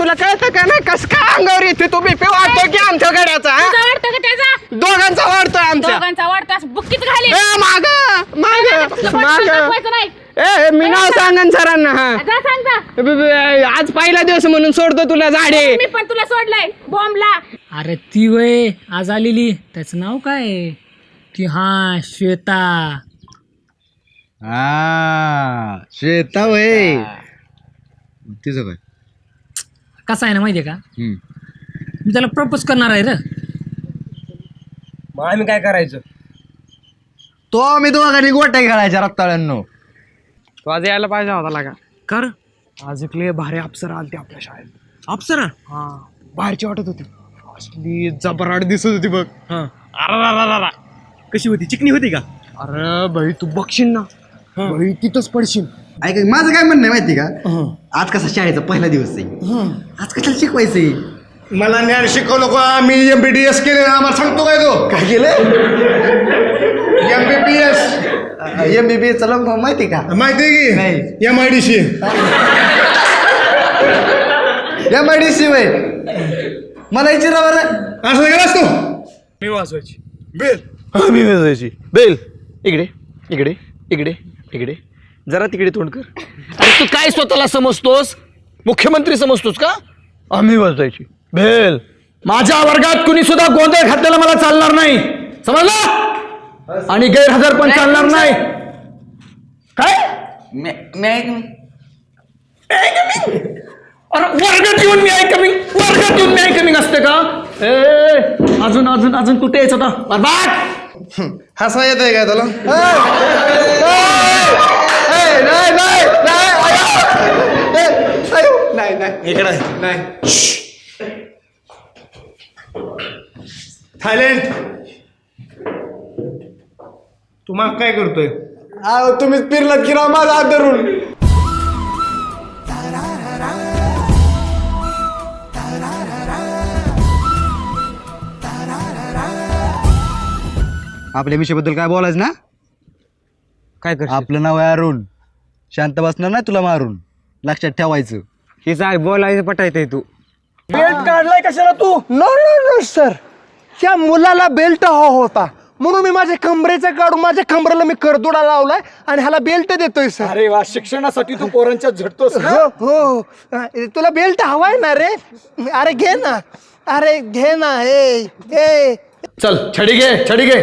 वाटत का ना कस काय अंगावर येते तो बीपी वाटतो की आमच्या गड्याचा हा? तुझा वाटतं का त्याचा? दोघांचा वाढतोय आमच्या. दोघांचा वाटतं असं बुक्कीत घाली ए माग माग माग. नाही. ए मी नाव सांगन सरांना हा. जा सांग जा. ब- ब- आज पहिला दिवस म्हणून सोडतो तुला झाडे. मी पण तुला सोडलंय बॉम्बला. अरे ती वय आज आलेली. त्याचं नाव काय? आहे? ती हा श्वेता. हा श्वेता वय. तिचं काय कसा आहे ना माहितीये का? हम्म. मी त्याला प्रपोज करणार आहे रे. मग आम्ही काय करायचं? तो आम्ही दोघांनी गोट्या खेळायच्या रक्ताळ्यांनो तू आज यायला पाहिजे होता लागा. कर. आज एक लय भारी अप्सरा आलती आपल्या शाळेत. अप्सरा? हा. बाहेरची वाटत होती. असली जबराट दिसत होती बघ. हा. अरा कशी होती? चिकनी होती का? अरे भाई तू बघशील ना. भाई तिथंच पडशील. ऐक माझं काय म्हणणं आहे माहिती का? आज कसा शाळेचा पहिला दिवस आहे. आज कशाला शिकवायचंय? मला ज्ञान शिकवलं का मी एम बी डी एस केले आम्हाला सांगतो काय तो काय केलं? M B B S M B B S माहिती का? माहिती आहे नाही. की M I D C M I D C वय. मला विचारा बरं. असं गेलास तू मी वाचवायची बेल. मी वाजवायची. बेल. इकडे इकडे इकडे इकडे. जरा तिकडे तोंड कर. अरे तू काय स्वतःला समजतोस? मुख्यमंत्री समजतोस का? आम्ही वाजवायची बेल माझ्या वर्गात कुणी सुद्धा गोंधळ घातलेला मला चालणार नाही. समजलं? आणि गैरहजर पण चालणार नाही. काय? अरे वर्गात येऊन मी आहे कमिंग वर्गात येऊन मी आहे कमिंग असते का? ए अजून अजून अजून कुठे यायचं होता बरबाद! हसा येत आहे का त्याला? नाही नाही इकडे नाही. थायलंड. तू मग काय करतोय? अहो तुम्हीच फिरलात की राव माझा हात धरून आपल्या विषयाबद्दल काय बोलायचं ना? काय कर आपलं नाव आहे अरुण. शांत बसणार नाही तुला मारून. लक्षात ठेवायचं. हे काय बोलायचं पटायचंय तू. बेल्ट काढलाय कशाला तू? नो नो नो सर त्या मुलाला बेल्ट हा होता. म्हणून मी माझ्या कमरेचं काढून माझ्या कमरेला मी करदुडा लावलाय आणि ह्याला बेल्ट देतोय सर अरे वा शिक्षणासाठी तू पोरांच्या झटतोस हो हो. अ, तुला बेल्ट हवाय ना रे? अरे घे ना. अरे घे ना ए ए. चल छडी घे छडी घे.